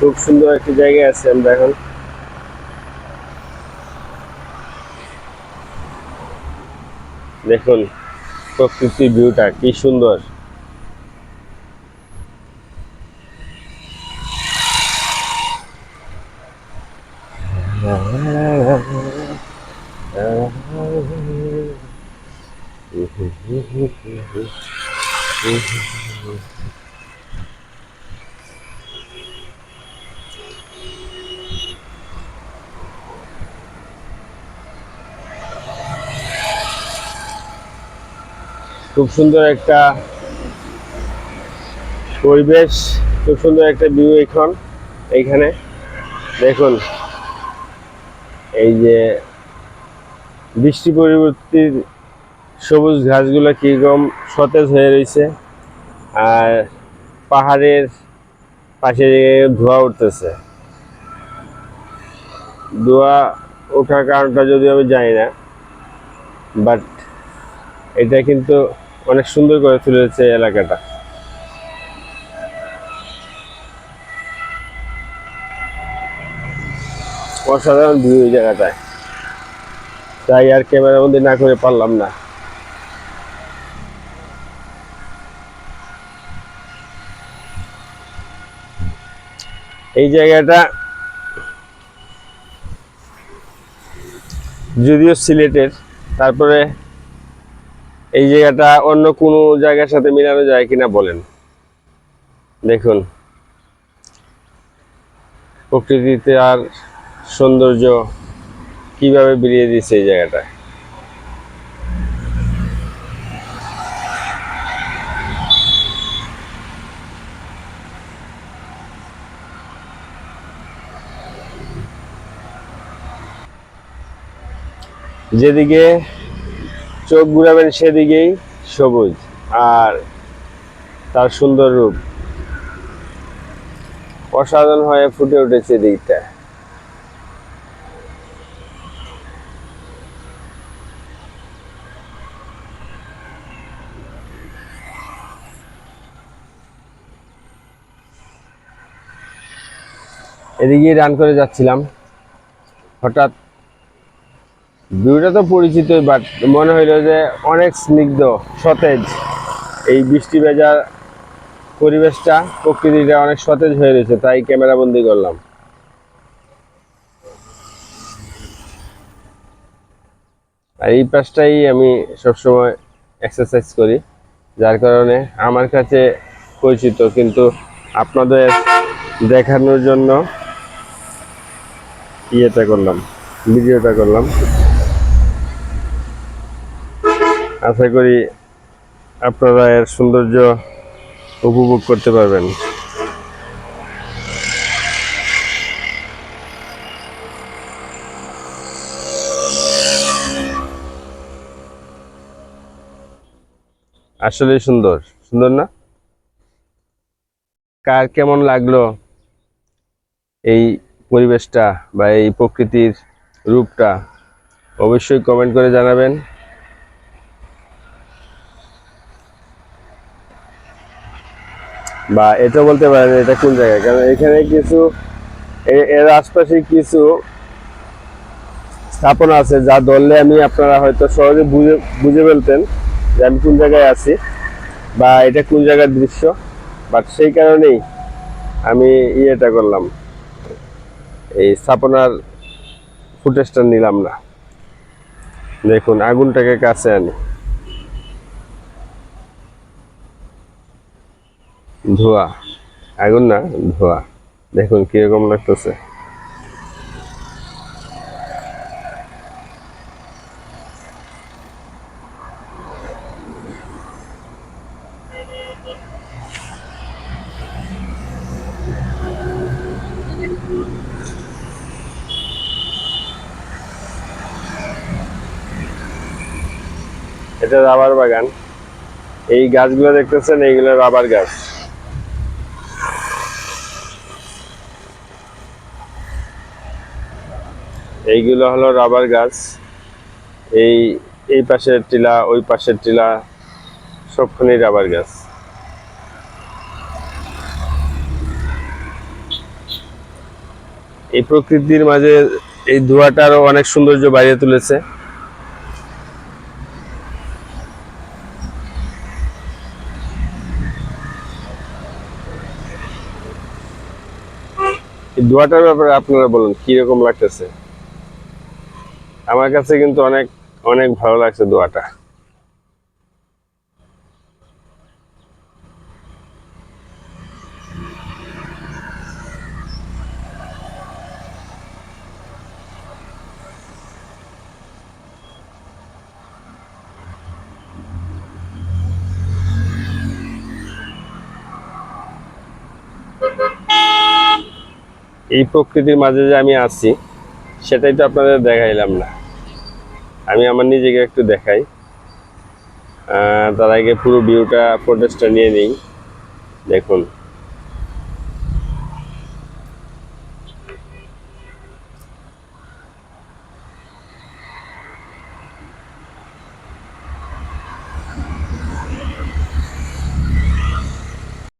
খুব সুন্দর একটি জায়গায় আছে আমরা এখন। দেখুন প্রকৃতির ভিউটা কি সুন্দর। খুব সুন্দর একটা পরিবেশ, খুব সুন্দর একটা ভিউ এখন এইখানে। দেখুন, এই যে বৃষ্টি পরিবর্তির সবুজ ঘাসগুলো কীরকম সতেজ হয়ে রয়েছে, আর পাহাড়ের পাশে ধোয়া উঠতেছে। ধোয়া ওঠার কারণটা যদিও আমি জানি না বাট এটা কিন্তু অনেক সুন্দর করে তুলেছে এলাকাটা। অসাধারণ ভিউ এই জায়গাটায়। তাই আর ক্যামেরা বন্দি না করে পারলাম না। এই জায়গাটা যদিও সিলেটের, তারপরে এই জায়গাটা অন্য কোনো জায়গার সাথে মিলানো যায় কিনা বলেন। দেখুন। প্রকৃতিতে আর সৌন্দর্য কীভাবে বেরিয়ে দিচ্ছে এই জায়গাটা? যেদিকে চোখ ঘুরাবেন সেদিকেই সবুজ আর তার সুন্দর রূপ। অসাধারণ হয়ে ফুটে উঠেছে দিকটা এদিকে রান করে যাচ্ছিলাম। হঠাৎ ভিউটা তো পরিচিতই বাট মনে হইল যে অনেক স্নিগ্ধ, সতেজ। এই বৃষ্টি ভেজা পরিবেশটা প্রকৃতিটা অনেক সতেজ হয়ে রয়েছে, তাই ক্যামেরা বন্দি করলাম। আর এই পাশটাই আমি সবসময় এক্সারসাইজ করি, যার কারণে আমার কাছে পরিচিত, কিন্তু আপনাদের দেখানোর জন্য ইয়েটা করলাম, ভিডিওটা করলাম। আশা করি আপনারা এর সৌন্দর্য উপভোগ করতে পারবেন। আসলে সুন্দর। সুন্দর না? কার কেমন লাগল এই পরিবেশটা বা এই প্রকৃতির রূপটা অবশ্যই কমেন্ট করে জানাবেন। বা এটা বলতে পারেন এটা কোন জায়গায়? কারণ এখানে কিছু এর আশপাশে কিছু স্থাপনা আছে যা ধরলে আমি আপনারা হয়তো সহজে বুঝে বুঝে ফেলতেন যে আমি কোন জায়গায় আছি বা এটা কোন জায়গার দৃশ্য। বাট সেই কারণেই আমি ইয়েটা করলাম। এই স্থাপনার ফুটেজটা নিলাম না। দেখুন, আগুনটাকে কাছে আনি। ধোয়া। আগুন না, ধোয়া। দেখুন কীরকম লাগতেছে। এটা রাবার বাগান। এই গাছগুলো দেখতেছেন, এইগুলো রাবার গাছ। এইগুলো হলো রাবার গাছ। এই এই পাশের টিলা, ওই পাশের টিলা, সবখানেই রাবার গাছ। এই প্রকৃতির মাঝে এই ধোঁয়াটারও অনেক সৌন্দর্য বাড়িয়ে তুলেছে। ধোঁয়াটার ব্যাপারে আপনারা বলুন, কীরকম লাগতেছে? আমার কাছে কিন্তু অনেক অনেক ভালো লাগছে দোয়াটা। এই প্রকৃতির মাঝে যে আমি আছি, সেটাই তো আপনাদের দেখাইলাম না। আমি আমার নিজেকে একটু দেখাই। তার আগে পুরো ভিউটা ফুটেজটা নিয়ে নিই। দেখুন।